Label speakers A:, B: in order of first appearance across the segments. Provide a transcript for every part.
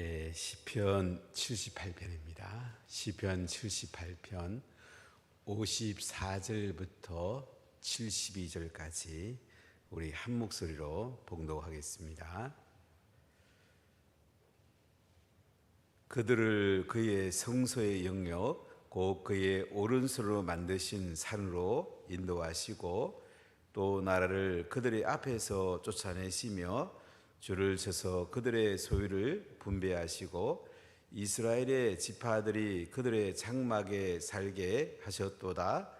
A: 예, 시편 78편입니다. 시편 78편 54절부터 72절까지 우리 한 목소리로 봉독하겠습니다. 그들을 그의 성소의 영역 곧 그의 오른손으로 만드신 산으로 인도하시고 또 나라를 그들의 앞에서 쫓아내시며 줄을 쳐서 그들의 소유를 분배하시고 이스라엘의 지파들이 그들의 장막에 살게 하셨도다.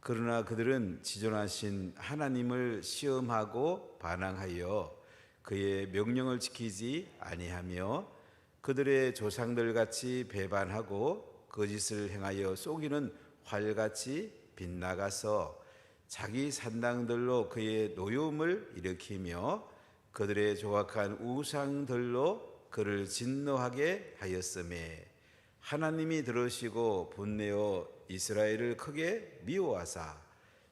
A: 그러나 그들은 지존하신 하나님을 시험하고 반항하여 그의 명령을 지키지 아니하며 그들의 조상들 같이 배반하고 거짓을 행하여 속이는 활같이 빗나가서 자기 산당들로 그의 노여움을 일으키며 그들의 조악한 우상들로 그를 진노하게 하였음에 하나님이 들으시고 분내어 이스라엘을 크게 미워하사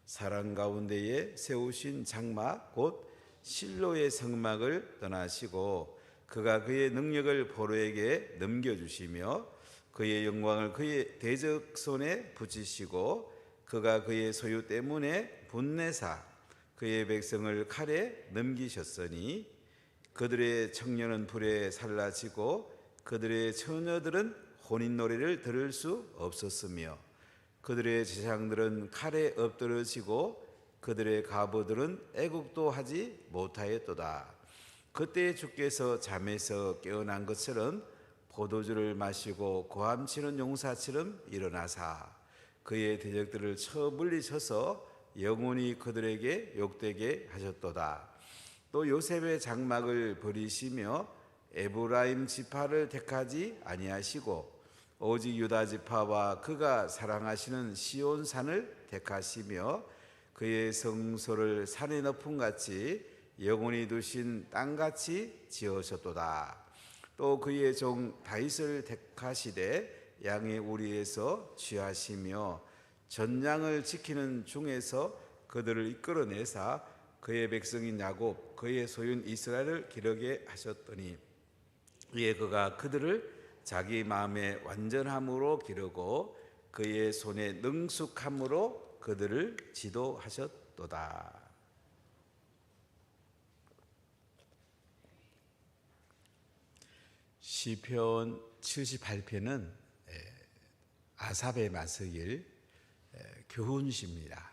A: 사랑 가운데에 세우신 장막 곧 실로의 성막을 떠나시고 그가 그의 능력을 포로에게 넘겨주시며 그의 영광을 그의 대적 손에 붙이시고 그가 그의 소유 때문에 분내사 그의 백성을 칼에 넘기셨으니 그들의 청년은 불에 살라지고 그들의 처녀들은 혼인 노래를 들을 수 없었으며 그들의 제장들은 칼에 엎드러지고 그들의 가부들은 애국도 하지 못하였도다. 그때 주께서 잠에서 깨어난 것처럼 포도주를 마시고 고함치는 용사처럼 일어나사 그의 대적들을 쳐 물리쳐서 영원히 그들에게 욕되게 하셨도다. 또 요셉의 장막을 버리시며 에브라임 지파를 택하지 아니하시고 오직 유다 지파와 그가 사랑하시는 시온 산을 택하시며 그의 성소를 산의 높음 같이 영원히 두신 땅 같이 지으셨도다. 또 그의 종 다윗을 택하시되 양의 우리에서 취하시며 전장을 지키는 중에서 그들을 이끌어내사 그의 백성인 야곱 그의 소윤 이스라엘을 기르게 하셨더니 이에 그가 그들을 자기 마음의 완전함으로 기르고 그의 손의 능숙함으로 그들을 지도하셨도다. 시편 78편은 아삽의 마스길 교훈시입니다.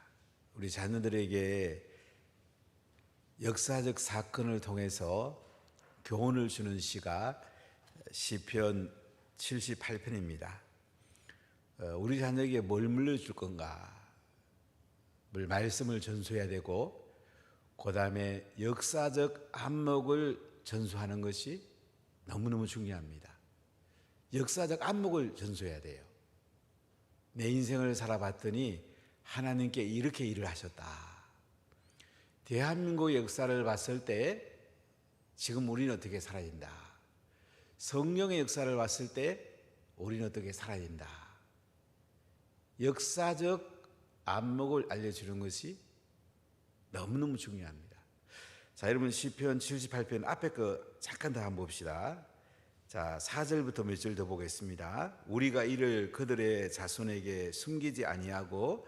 A: 우리 자녀들에게 역사적 사건을 통해서 교훈을 주는 시가 시편 78편입니다. 어, 우리 자녀에게 뭘 물려줄 건가? 뭘 말씀을 전수해야 되고 그 다음에 역사적 안목을 전수하는 것이 너무너무 중요합니다. 역사적 안목을 전수해야 돼요. 내 인생을 살아봤더니 하나님께 이렇게 일을 하셨다. 대한민국 역사를 봤을 때 지금 우리는 어떻게 살아야 된다. 성령의 역사를 봤을 때 우리는 어떻게 살아야 된다. 역사적 안목을 알려주는 것이 너무너무 중요합니다. 자, 여러분 시편 78편 앞에 거 잠깐 더 한번 봅시다. 자, 4절부터 몇 절 더 보겠습니다. 우리가 이를 그들의 자손에게 숨기지 아니하고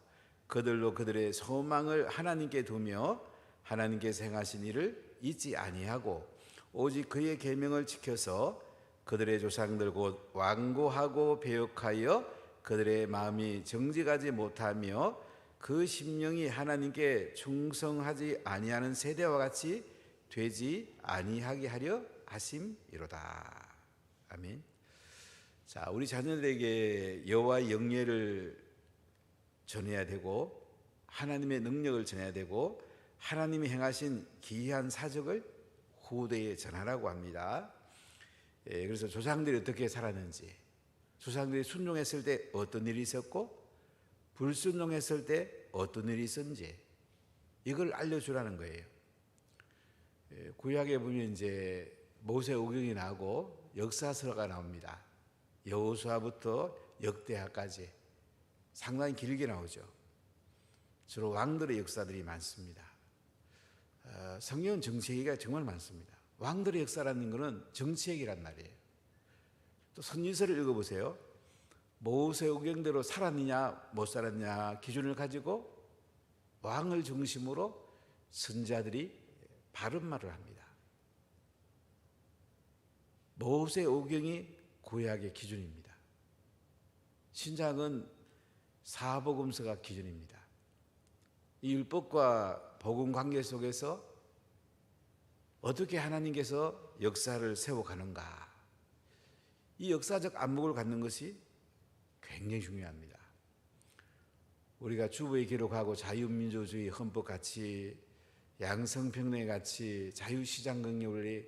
A: 그들로 그들의 소망을 하나님께 두며 하나님께서 행하신 일을 잊지 아니하고 오직 그의 계명을 지켜서 그들의 조상들 곧 완고하고 배역하여 그들의 마음이 정직하지 못하며 그 심령이 하나님께 충성하지 아니하는 세대와 같이 되지 아니하게 하려 하심이로다. 아멘. 자, 우리 자녀들에게 여호와의 영예를 전해야 되고 하나님의 능력을 전해야 되고 하나님이 행하신 기이한 사적을 후대에 전하라고 합니다. 예, 그래서 조상들이 어떻게 살았는지 조상들이 순종했을 때 어떤 일이 있었고 불순종했을 때 어떤 일이 있었는지 이걸 알려주라는 거예요. 예, 구약에 보면 이제 모세 오경이 나오고 역사서가 나옵니다. 여호수아부터 역대하까지 상당히 길게 나오죠. 주로 왕들의 역사들이 많습니다. 어, 성경은 정치 얘기가 정말 많습니다. 왕들의 역사라는 것은 정치 얘기란 말이에요. 또 선지서를 읽어보세요. 모세 오경대로 살았느냐 못 살았느냐 기준을 가지고 왕을 중심으로 선자들이 바른 말을 합니다. 모세 오경이 구약의 기준입니다. 신약은 사복음서가 기준입니다. 이 율법과 복음 관계 속에서 어떻게 하나님께서 역사를 세워가는가 이 역사적 안목을 갖는 것이 굉장히 중요합니다. 우리가 주부의 기록하고 자유민주주의 헌법 가치, 양성평등 가치, 자유시장 경영원리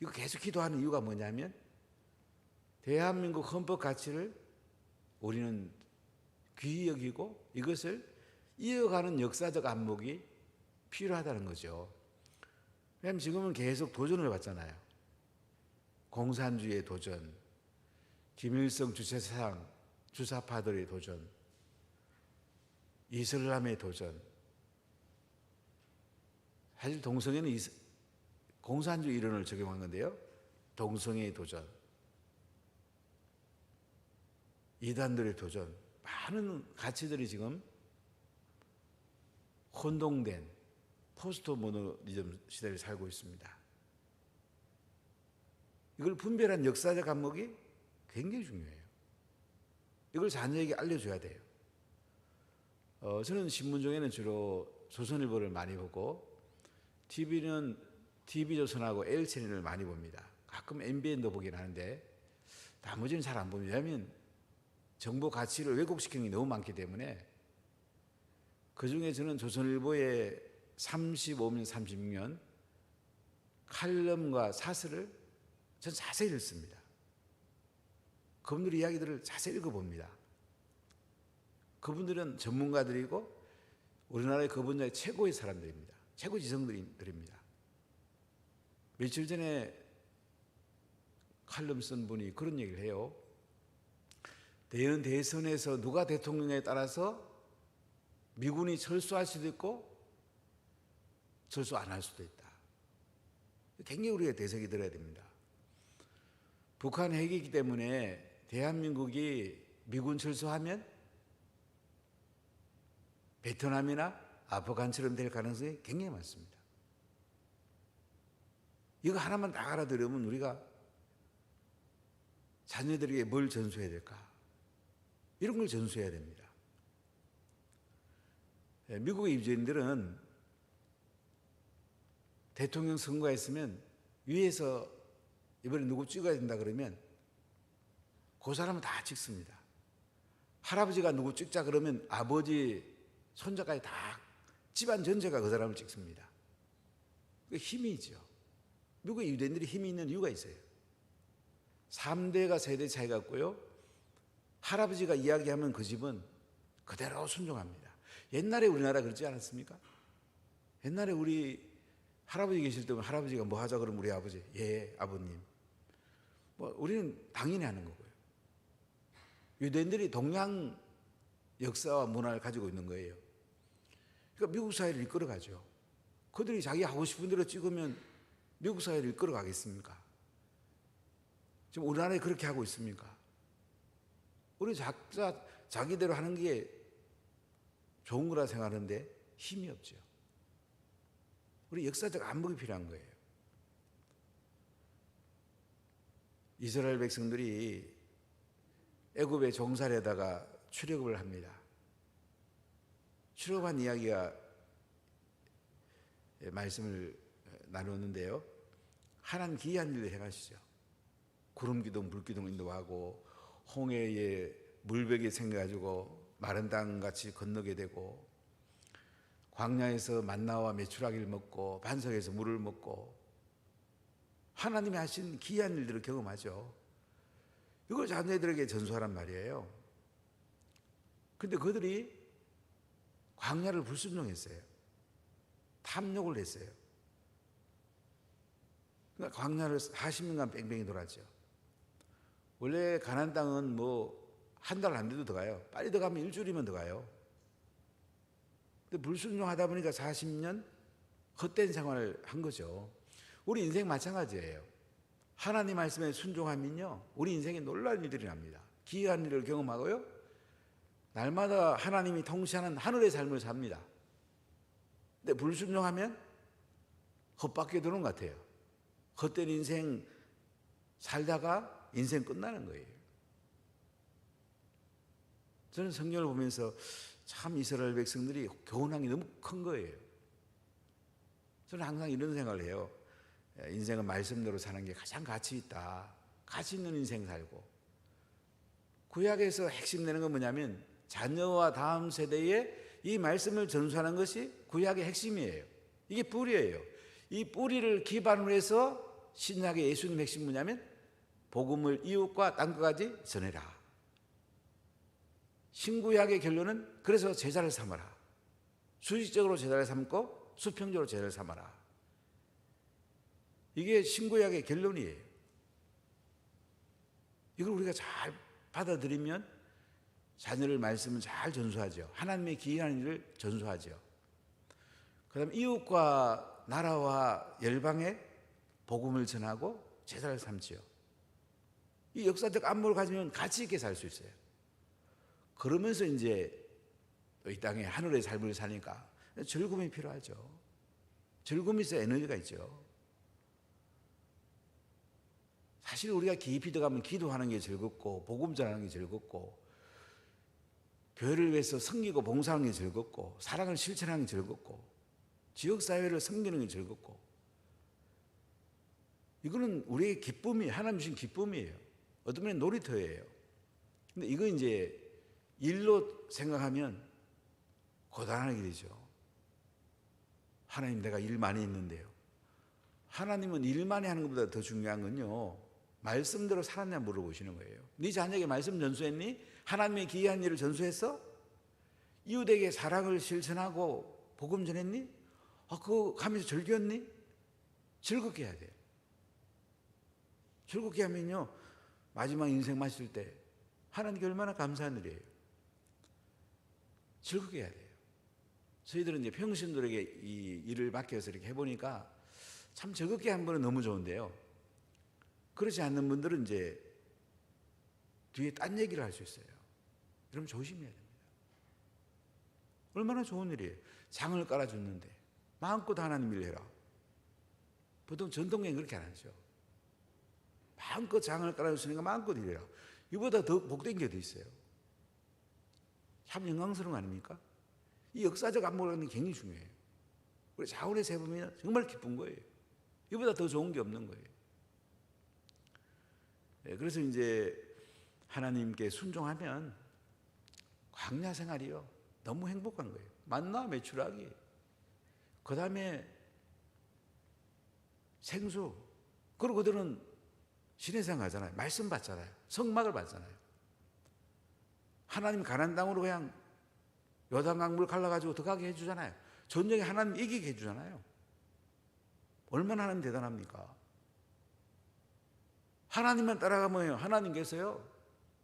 A: 이거 계속 기도하는 이유가 뭐냐면 대한민국 헌법 가치를 우리는 귀히 여기고 이것을 이어가는 역사적 안목이 필요하다는 거죠. 왜냐하면 지금은 계속 도전을 받잖아요. 공산주의의 도전, 김일성 주체사상, 주사파들의 도전, 이슬람의 도전. 사실 동성애는 공산주의 이론을 적용한 건데요. 동성애의 도전, 이단들의 도전, 많은 가치들이 지금 혼동된 포스트 모더니즘 시대를 살고 있습니다. 이걸 분별한 역사적 안목이 굉장히 중요해요. 이걸 자녀에게 알려줘야 돼요. 어, 저는 신문 중에는 주로 조선일보를 많이 보고 TV는 TV조선하고 L채널을 많이 봅니다. 가끔 MBN도 보긴 하는데 나머지는 잘 안 봅니다. 왜냐하면 정보 가치를 왜곡시키는 게 너무 많기 때문에 그 중에 저는 조선일보의 35년, 36년 칼럼과 사설을 전 자세히 읽습니다. 그분들 이야기들을 자세히 읽어봅니다. 그분들은 전문가들이고 우리나라의 그 분야의 최고의 사람들입니다. 최고 지성들입니다. 며칠 전에 칼럼 쓴 분이 그런 얘기를 해요. 내년 대선에서 누가 대통령에 따라서 미군이 철수할 수도 있고 철수 안 할 수도 있다. 굉장히 우리가 대책이 들어야 됩니다. 북한 핵이기 때문에 대한민국이 미군 철수하면 베트남이나 아프간처럼 될 가능성이 굉장히 많습니다. 이거 하나만 다 알아들으면 우리가 자녀들에게 뭘 전수해야 될까? 이런 걸 전수해야 됩니다. 예, 미국의 유죄인들은 대통령 선거했으면 위에서 이번에 누구 찍어야 된다 그러면 그 사람은 다 찍습니다. 할아버지가 누구 찍자 그러면 아버지, 손자까지 다 집안 전체가 그 사람을 찍습니다. 그 힘이 있죠. 미국의 유대인들이 힘이 있는 이유가 있어요. 3대가 세대 차이가 있고요. 할아버지가 이야기하면 그 집은 그대로 순종합니다. 옛날에 우리나라 그렇지 않았습니까? 옛날에 우리 할아버지 계실 때면 할아버지가 뭐 하자 그러면 우리 아버지, 예, 아버님. 뭐 우리는 당연히 하는 거고요. 유대인들이 동양 역사와 문화를 가지고 있는 거예요. 그러니까 미국 사회를 이끌어 가죠. 그들이 자기 하고 싶은 대로 찍으면 미국 사회를 이끌어 가겠습니까? 지금 우리나라에 그렇게 하고 있습니까? 우리 각자 자기대로 하는 게 좋은 거라 생각하는데 힘이 없죠. 우리 역사적 안목이 필요한 거예요. 이스라엘 백성들이 애굽의 종살에다가 출애굽을 합니다. 출애굽한 이야기가 말씀을 나누는데요. 하나님 기이한 일을 행하시죠. 구름 기둥, 불 기둥 인도하고 홍해에 물백이 생겨가지고 마른 땅 같이 건너게 되고 광야에서 만나와 메추라기를 먹고 반석에서 물을 먹고 하나님이 하신 기이한 일들을 경험하죠. 이걸 자녀들에게 전수하란 말이에요. 근데 그들이 광야를 불순종했어요. 탐욕을 했어요. 그러니까 광야를 40년간 뺑뺑이 돌았죠. 원래 가난 땅은 뭐 한 달 안 돼도 들어가요. 빨리 들어가면 일주일이면 들어가요. 근데 불순종하다 보니까 40년 헛된 생활을 한 거죠. 우리 인생 마찬가지예요. 하나님 말씀에 순종하면요, 우리 인생에 놀라운 일들이 납니다. 기이한 일을 경험하고요, 날마다 하나님이 통치하는 하늘의 삶을 삽니다. 근데 불순종하면 헛바퀴 도는 것 같아요. 헛된 인생 살다가 인생 끝나는 거예요. 저는 성경을 보면서 참 이스라엘 백성들이 교훈한 게 너무 큰 거예요. 저는 항상 이런 생각을 해요. 인생은 말씀대로 사는 게 가장 가치 있다. 가치 있는 인생 살고. 구약에서 핵심 내는 건 뭐냐면 자녀와 다음 세대에 이 말씀을 전수하는 것이 구약의 핵심이에요. 이게 뿌리예요. 이 뿌리를 기반으로 해서 신약의 예수님 핵심 뭐냐면 복음을 이웃과 땅끝까지 전해라. 신구약의 결론은 그래서 제자를 삼아라. 수식적으로 제자를 삼고 수평적으로 제자를 삼아라. 이게 신구약의 결론이에요. 이걸 우리가 잘 받아들이면 자녀를 말씀을 잘 전수하죠. 하나님의 기이한 일을 전수하죠. 그다음 이웃과 나라와 열방에 복음을 전하고 제사를 삼지요. 이 역사적 안목을 가지면 가치 있게 살 수 있어요. 그러면서 이제 이 땅에 하늘의 삶을 사니까 즐거움이 필요하죠. 즐거움이 있어 에너지가 있죠. 사실 우리가 깊이 들어가면 기도하는 게 즐겁고 복음 전하는 게 즐겁고 교회를 위해서 섬기고 봉사하는 게 즐겁고 사랑을 실천하는 게 즐겁고 지역 사회를 섬기는 게 즐겁고 이거는 우리의 기쁨이 하나님 주신 기쁨이에요. 어떤 면에 놀이터예요. 근데 이거 이제 일로 생각하면 고단하게 되죠. 하나님 내가 일 많이 했는데요. 하나님은 일 많이 하는 것보다 더 중요한 건요. 말씀대로 살았냐 물어보시는 거예요. 네 자녀에게 말씀 전수했니? 하나님의 기이한 일을 전수했어? 이웃에게 사랑을 실천하고 복음 전했니? 아, 그거 가면서 즐겼니? 즐겁게 해야 돼요. 즐겁게 하면요. 마지막 인생 마실 때 하나님께 얼마나 감사한 일이에요. 즐겁게 해야 돼요. 저희들은 이제 평신들에게 이 일을 맡겨서 이렇게 해보니까 참 즐겁게 한 번은 너무 좋은데요. 그렇지 않는 분들은 이제 뒤에 딴 얘기를 할 수 있어요. 그럼 조심해야 됩니다. 얼마나 좋은 일이에요. 장을 깔아줬는데 마음껏 하나님 일 해라. 보통 전통계는 그렇게 안 하죠. 마음껏 장을 깔아줬으니까 마음껏 일해라. 이보다 더 복된 게 어디 있어요. 참 영광스러운 거 아닙니까? 이 역사적 안목을 하는 게 굉장히 중요해요. 우리 자원에 세보면 정말 기쁜 거예요. 이보다 더 좋은 게 없는 거예요. 네, 그래서 이제 하나님께 순종하면 광야 생활이요. 너무 행복한 거예요. 만나 매출하기. 그 다음에 생수. 그리고 그들은 신의 상 가잖아요. 말씀 받잖아요. 성막을 받잖아요. 하나님 가난 땅으로 그냥 요단강 물 갈라가지고 들어가게 해주잖아요. 전쟁에 하나님 이기게 해주잖아요. 얼마나 하나님 대단합니까? 하나님만 따라가면 하나님께서요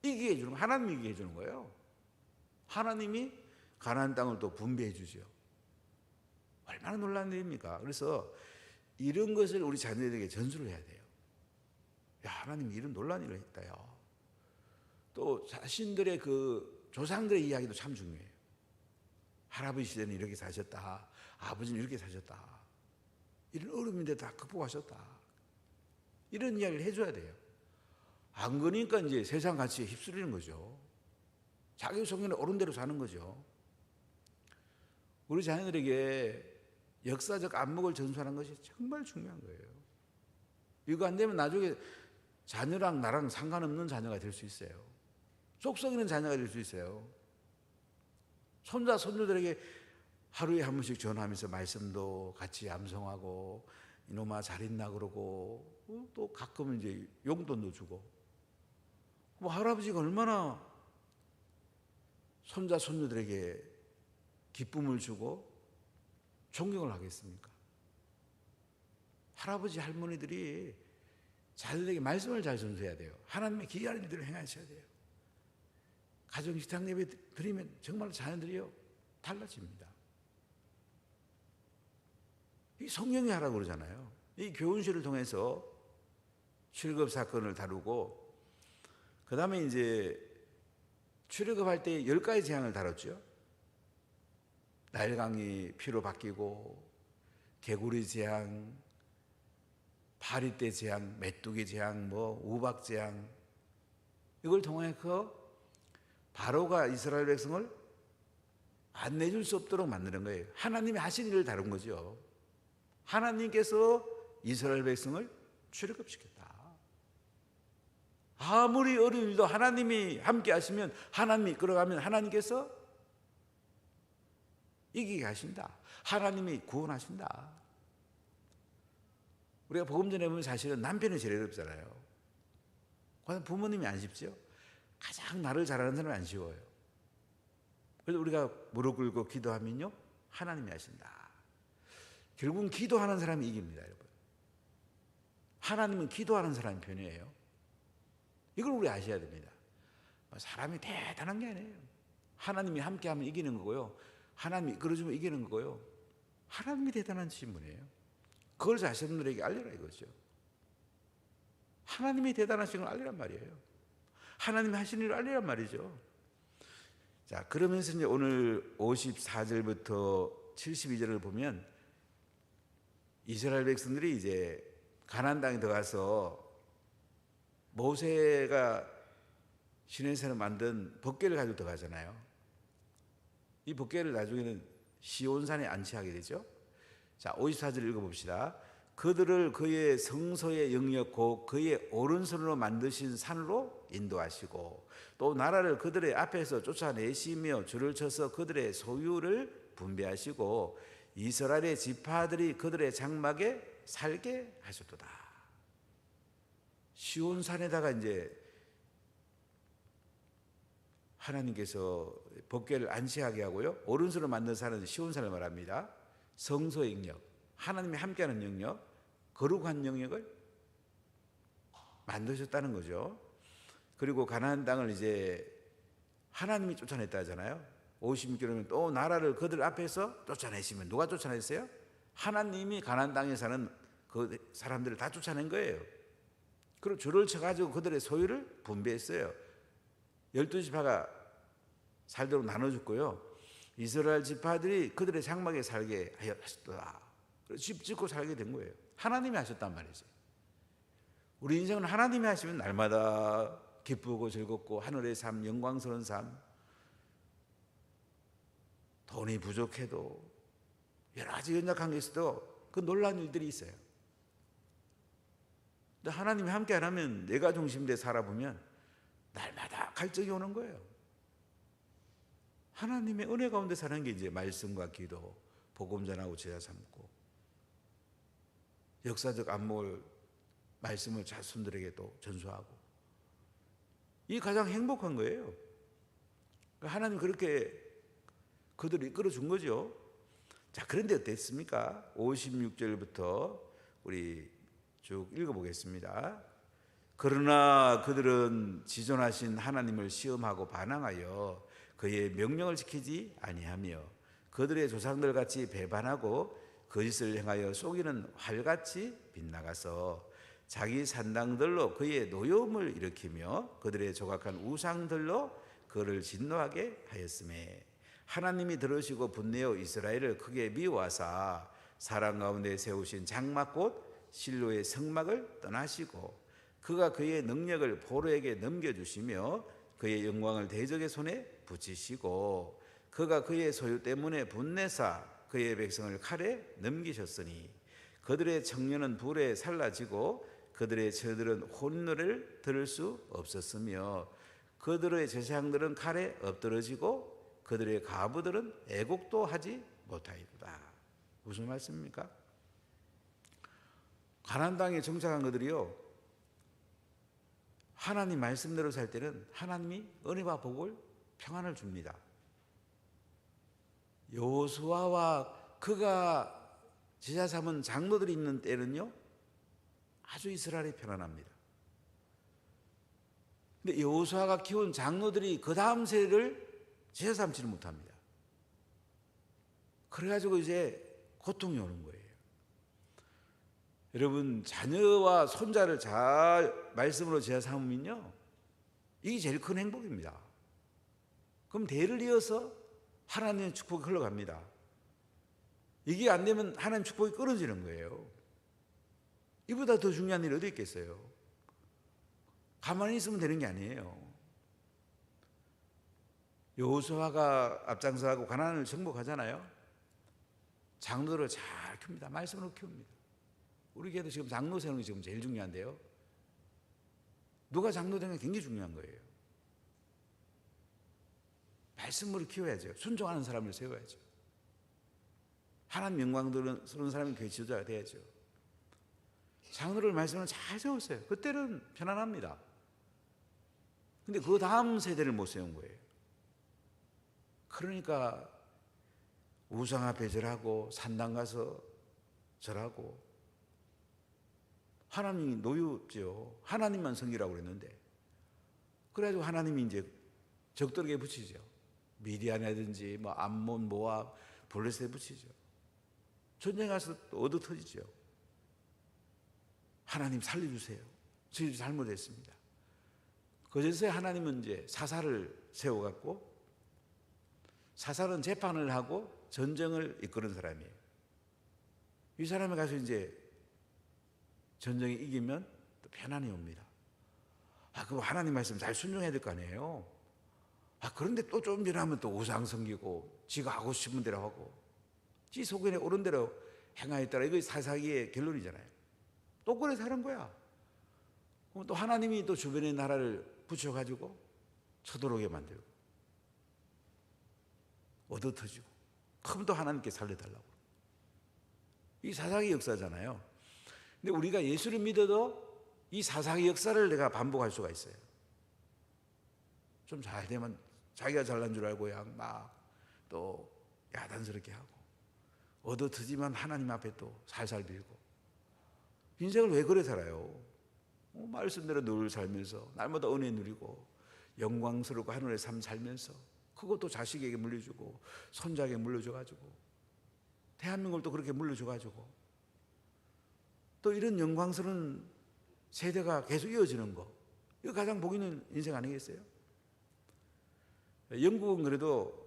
A: 이기게 해주는 거 하나님 이기게 해주는 거예요. 하나님이 가나안 땅을 또 분배해 주죠. 얼마나 놀라운 일입니까? 그래서 이런 것을 우리 자녀들에게 전수를 해야 돼요. 야 하나님 이런 놀라운 일을 했다요. 또 자신들의 그 조상들의 이야기도 참 중요해요. 할아버지 시대는 이렇게 사셨다. 아버지는 이렇게 사셨다. 이런 어려움인데 다 극복하셨다. 이런 이야기를 해줘야 돼요. 안 그러니까 이제 세상 가치에 휩쓸리는 거죠. 자기 성경에 옳은 대로 사는 거죠. 우리 자녀들에게 역사적 안목을 전수하는 것이 정말 중요한 거예요. 이거 안 되면 나중에 자녀랑 나랑 상관없는 자녀가 될 수 있어요. 속썩이는 자녀가 될 수 있어요. 손자, 손녀들에게 하루에 한 번씩 전화하면서 말씀도 같이 암송하고 이놈아 잘 있나 그러고 어, 또 가끔은 이제 용돈도 주고 뭐 할아버지가 얼마나 손자 손녀들에게 기쁨을 주고 존경을 하겠습니까? 할아버지 할머니들이 자녀들에게 말씀을 잘 전수해야 돼요. 하나님의 기이한 일들을 행하셔야 돼요. 가정 식탁 예배 드리면 정말 자녀들이요 달라집니다. 이 성령이 하라고 그러잖아요. 이 교훈실을 통해서 출급 사건을 다루고 그 다음에 이제 출애굽할 때 열 가지 재앙을 다뤘죠. 나일강이 피로 바뀌고 개구리 재앙, 파리떼 재앙, 메뚜기 재앙, 뭐 우박 재앙 이걸 통해서 바로가 이스라엘 백성을 안 내줄 수 없도록 만드는 거예요. 하나님이 하신 일을 다룬 거죠. 하나님께서 이스라엘 백성을 출애굽시켰다. 아무리 어려운 일도 하나님이 함께 하시면 하나님이 끌어가면 하나님께서 이기게 하신다. 하나님이 구원하신다. 우리가 복음 전에 보면 사실은 남편이 제일 어렵잖아요. 부모님이 안 쉽죠? 가장 나를 잘하는 사람이 안 쉬워요. 그래서 우리가 무릎 꿇고 기도하면요. 하나님이 하신다. 결국은 기도하는 사람이 이깁니다, 여러분. 하나님은 기도하는 사람이 편이에요. 이걸 우리 아셔야 됩니다. 사람이 대단한 게 아니에요. 하나님이 함께하면 이기는 거고요. 하나님이 이끌어주면 이기는 거고요. 하나님이 대단한 신분이에요. 그걸 자신들에게 알려라 이거죠. 하나님이 대단하신 걸 알리란 말이에요. 하나님이 하신 일을 알리란 말이죠. 자, 그러면서 이제 오늘 54절부터 72절을 보면 이스라엘 백성들이 이제 가나안 땅에 들어가서 모세가 시내에서 만든 법궤를 가지고 들어가잖아요. 이 법궤를 나중에는 시온산에 안치하게 되죠. 자, 54절 읽어봅시다. 그들을 그의 성소의 영역 곧 그의 오른손으로 만드신 산으로 인도하시고 또 나라를 그들의 앞에서 쫓아내시며 줄을 쳐서 그들의 소유를 분배하시고 이스라엘의 지파들이 그들의 장막에 살게 하셨도다. 시온산에다가 이제 하나님께서 법궤를 안치하게 하고요. 오른손으로 만든 산은 시온산을 말합니다. 성소의 영역, 하나님이 함께하는 영역, 거룩한 영역을 만드셨다는 거죠. 그리고 가나안 땅을 이제 하나님이 쫓아냈다 하잖아요. 56km 또 나라를 그들 앞에서 쫓아내시면 누가 쫓아냈어요? 하나님이 가나안 땅에 사는 그 사람들을 다 쫓아낸 거예요. 그리고 줄을 쳐가지고 그들의 소유를 분배했어요. 열두 지파가 살도록 나눠줬고요. 이스라엘 지파들이 그들의 장막에 살게 하였다. 집 짓고 살게 된 거예요. 하나님이 하셨단 말이죠. 우리 인생은 하나님이 하시면 날마다 기쁘고 즐겁고 하늘의 삶, 영광스러운 삶, 돈이 부족해도 여러 가지 연약한 게 있어도 그 놀라운 일들이 있어요. 근데 하나님이 함께 안 하면 내가 중심돼 살아보면 날마다 갈증이 오는 거예요. 하나님의 은혜 가운데 사는 게 이제 말씀과 기도, 복음 전하고 제자 삼고 역사적 안목을 말씀을 자손들에게 또 전수하고 이 가장 행복한 거예요. 하나님 그렇게 그들을 이끌어 준 거죠. 자, 그런데 어땠습니까? 56절부터 우리 쭉 읽어보겠습니다. 그러나 그들은 지존하신 하나님을 시험하고 반항하여 그의 명령을 지키지 아니하며 그들의 조상들 같이 배반하고 거짓을 행하여 속이는 활같이 빗나가서 자기 산당들로 그의 노여움을 일으키며 그들의 조각한 우상들로 그를 진노하게 하였음에 하나님이 들으시고 분내어 이스라엘을 크게 미워하사 사랑 가운데 세우신 장막꽃 실로의 성막을 떠나시고 그가 그의 능력을 포로에게 넘겨주시며 그의 영광을 대적의 손에 붙이시고 그가 그의 소유 때문에 분내사 그의 백성을 칼에 넘기셨으니 그들의 청년은 불에 살라지고 그들의 처들은 혼노를 들을 수 없었으며 그들의 제사장들은 칼에 엎드러지고 그들의 가부들은 애곡도 하지 못하이다. 무슨 말씀입니까? 가난 땅에 정착한 그들이요 하나님 말씀대로 살 때는 하나님이 은혜와 복을 평안을 줍니다. 여호수아와 그가 제자 삼은 장로들이 있는 때는요 아주 이스라엘이 편안합니다. 근데 여호수아가 키운 장로들이 그 다음 세대를 제자 삼지를 못합니다. 그래 가지고 이제 고통이 오는 거예요. 여러분 자녀와 손자를 잘 말씀으로 제자 삼으면요 이게 제일 큰 행복입니다. 그럼 대를 이어서 하나님의 축복이 흘러갑니다. 이게 안 되면 하나님 축복이 끊어지는 거예요. 이보다 더 중요한 일이 어디 있겠어요? 가만히 있으면 되는 게 아니에요. 여호수아가 앞장서하고 가나안을 정복하잖아요. 장로를 잘 키웁니다. 말씀으로 키웁니다. 우리 교회도 지금 장로 세우는 게 지금 제일 중요한데요. 누가 장로 되는 게 굉장히 중요한 거예요. 말씀으로 키워야죠. 순종하는 사람을 세워야죠. 하나님 영광 들은 사람이 교회 지도자가 돼야죠. 장로를 말씀을 잘 세웠어요. 그때는 편안합니다. 근데 그 다음 세대를 못 세운 거예요. 그러니까 우상 앞에 절하고 산당 가서 절하고 하나님이 노유죠. 하나님만 섬기라고 그랬는데 그래가지고 하나님이 이제 적들에게 붙이죠. 미디안이라든지 뭐 암몬, 모압, 블레셋에 붙이죠. 전쟁 가서 또 얻어 터지죠. 하나님 살려주세요. 저희 잘못했습니다. 그제서야 하나님은 이제 사사를 세워갖고 사사는 재판을 하고 전쟁을 이끄는 사람이에요. 이 사람이 가서 이제 전쟁에 이기면 또 편안이 옵니다. 아, 그럼 하나님 말씀 잘 순종해야 될 거 아니에요? 아, 그런데 또 좀 지나면 또 우상 섬기고, 지가 하고 싶은 대로 하고, 지 속에 오른 대로 행하였더라. 이거 사사기의 결론이잖아요. 또 그래 사는 거야. 또 하나님이 또 주변의 나라를 붙여가지고 쳐들어오게 만들고, 얻어 터지고, 그럼 또 하나님께 살려달라고. 이 사사기 역사잖아요. 근데 우리가 예수를 믿어도 이 사사기 역사를 내가 반복할 수가 있어요. 좀 잘 되면 자기가 잘난 줄 알고 막또 야단스럽게 하고 얻어 트지만 하나님 앞에 또 살살 빌고 인생을 왜 그래 살아요? 어, 말씀대로 늘 살면서 날마다 은혜 누리고 영광스럽고 하늘의 삶 살면서 그것도 자식에게 물려주고 손자에게 물려줘가지고 대한민국을 또 그렇게 물려줘가지고 또 이런 영광스러운 세대가 계속 이어지는 거 이거 가장 복 있는 인생 아니겠어요? 영국은 그래도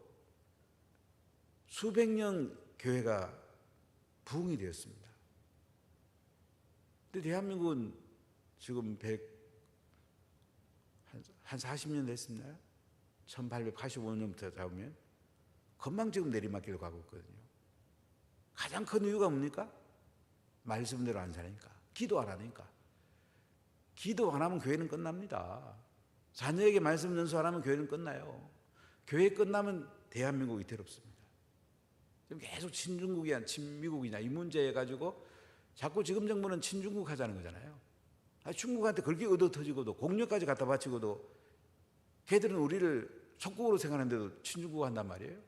A: 수백 년 교회가 부흥이 되었습니다. 근데 대한민국은 지금 100, 한 40년 됐습니다. 1885년부터 잡으면 금방 지금 내리막길로 가고 있거든요. 가장 큰 이유가 뭡니까? 말씀대로 안 사니까. 기도 안 하니까. 기도 안 하면 교회는 끝납니다. 자녀에게 말씀 연수 안 하면 교회는 끝나요. 교회 끝나면 대한민국이 괴롭습니다. 지금 계속 친중국이냐 친미국이냐 이 문제 가지고 자꾸 지금 정부는 친중국 하자는 거잖아요. 아, 중국한테 그렇게 얻어 터지고도 공력까지 갖다 바치고도 걔들은 우리를 속국으로 생각하는데도 친중국 한단 말이에요.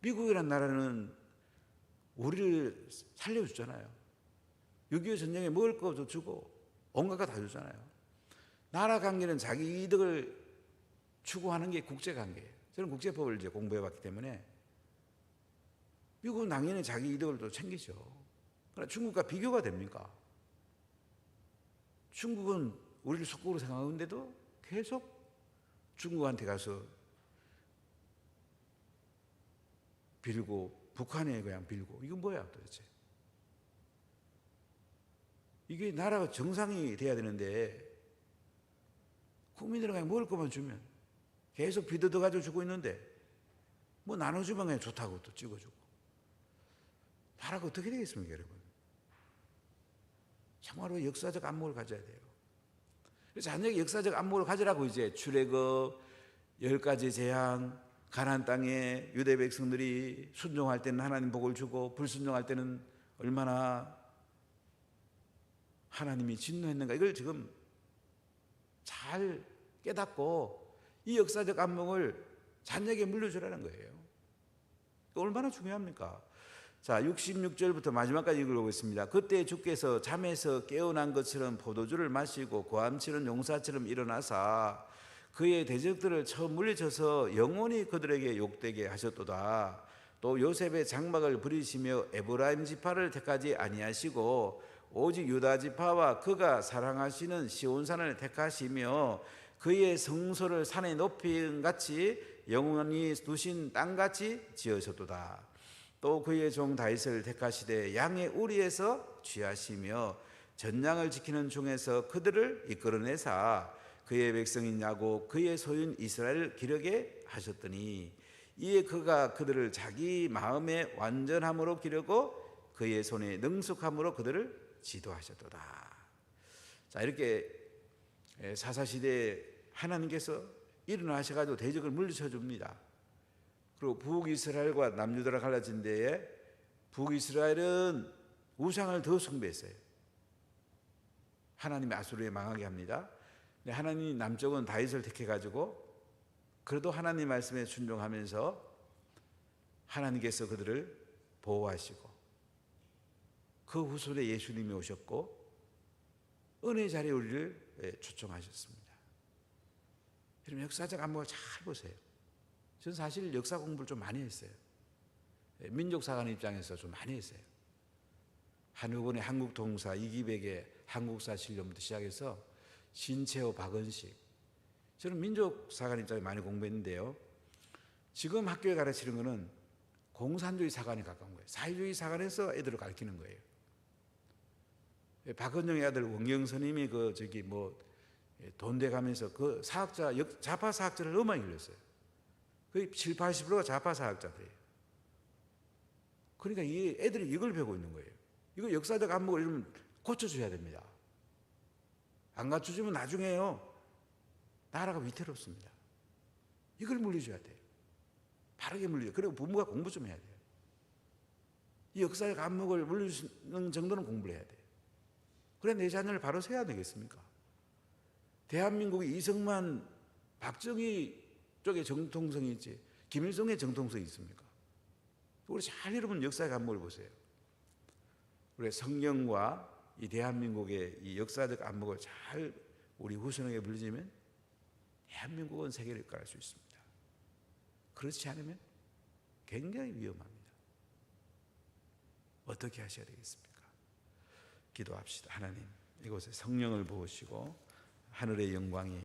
A: 미국이란 나라는 우리를 살려주잖아요. 6.25 전쟁에 먹을 것도 주고 온갖 거다 주잖아요. 나라 관계는 자기 이득을 추구하는 게 국제 관계예요. 저는 국제법을 이제 공부해 봤기 때문에 미국은 당연히 자기 이득을 또 챙기죠. 그러나 중국과 비교가 됩니까? 중국은 우리를 속국으로 생각하는데도 계속 중국한테 가서 빌고 북한에 그냥 빌고 이건 뭐야 도대체? 이게 나라가 정상이 돼야 되는데 국민들은 그냥 먹을 것만 주면. 계속 비도도 가지고 주고 있는데 뭐 나눠주면 그냥 좋다고 또 찍어주고. 나라가 어떻게 되겠습니까 여러분? 정말로 역사적 안목을 가져야 돼요. 그래서 자녀에게 역사적 안목을 가지라고 이제 출애굽 열 가지 재앙 가나안 땅에 유대 백성들이 순종할 때는 하나님 복을 주고 불순종할 때는 얼마나 하나님이 진노했는가 이걸 지금 잘 깨닫고 이 역사적 안목을 자녀에게 물려주라는 거예요. 얼마나 중요합니까? 자, 66절부터 마지막까지 읽어보겠습니다. 그때 주께서 잠에서 깨어난 것처럼 포도주를 마시고 고함치는 용사처럼 일어나사 그의 대적들을 처음 물리쳐서 영원히 그들에게 욕되게 하셨도다. 또 요셉의 장막을 부리시며 에브라임 지파를 택하지 아니하시고 오직 유다 지파와 그가 사랑하시는 시온 산을 택하시며 그의 성소를 산에 높인 같이 영원히 두신 땅 같이 지으셨도다. 또 그의 종 다윗을 택하시되 양의 우리에서 취하시며 전장을 지키는 중에서 그들을 이끌어내사 그의 백성인 야곱 그의 소유인 이스라엘 기르게 하셨더니 이에 그가 그들을 자기 마음의 완전함으로 기르고 그의 손에 능숙함으로 그들을 지도하셨도다. 자 이렇게 사사 시대에 하나님께서 일어나셔가지고 대적을 물리쳐 줍니다. 그리고 북이스라엘과 남유다가 갈라진 데에 북이스라엘은 우상을 더 숭배했어요. 하나님이 아수르에 망하게 합니다. 하나님이 남쪽은 다윗을 택해가지고 그래도 하나님 말씀에 순종하면서 하나님께서 그들을 보호하시고 그 후손에 예수님이 오셨고 은혜 자리에 우리를 초청하셨습니다. 여러분 역사적 안목을 잘 보세요. 저는 사실 역사 공부를 좀 많이 했어요. 민족사관 입장에서 좀 많이 했어요. 한우건의 한국동사, 이기백의 한국사 실력부터 시작해서 신채호, 박은식. 저는 민족사관 입장에 많이 공부했는데요. 지금 학교에 가르치는 거는 공산주의 사관에 가까운 거예요. 사회주의 사관에서 애들을 가르치는 거예요. 박은영의 아들 원경선님이 그 저기 뭐 돈대 가면서 그 사학자, 좌파 사학자를 너무 많이 길렀어요. 거의 7, 80%가 좌파 사학자들이에요. 그러니까 이 애들이 이걸 배우고 있는 거예요. 이거 역사적 안목을 좀 고쳐줘야 됩니다. 안 갖춰주면 나중에요. 나라가 위태롭습니다. 이걸 물려줘야 돼요. 바르게 물려줘야 그리고 부모가 공부 좀 해야 돼요. 이 역사적 안목을 물려주는 정도는 공부를 해야 돼요. 그래 내 자녀를 바로 세야 되겠습니까? 대한민국이 이승만, 박정희 쪽에 정통성이 있지 김일성의 정통성이 있습니까? 우리 잘 여러분 역사의 안목을 보세요. 우리 성경과 이 대한민국의 이 역사적 안목을 잘 우리 후손에게 물리면 대한민국은 세계를 이끌어갈 수 있습니다. 그렇지 않으면 굉장히 위험합니다. 어떻게 하셔야 되겠습니까? 기도합시다. 하나님, 이곳에 성령을 부으시고 하늘의 영광이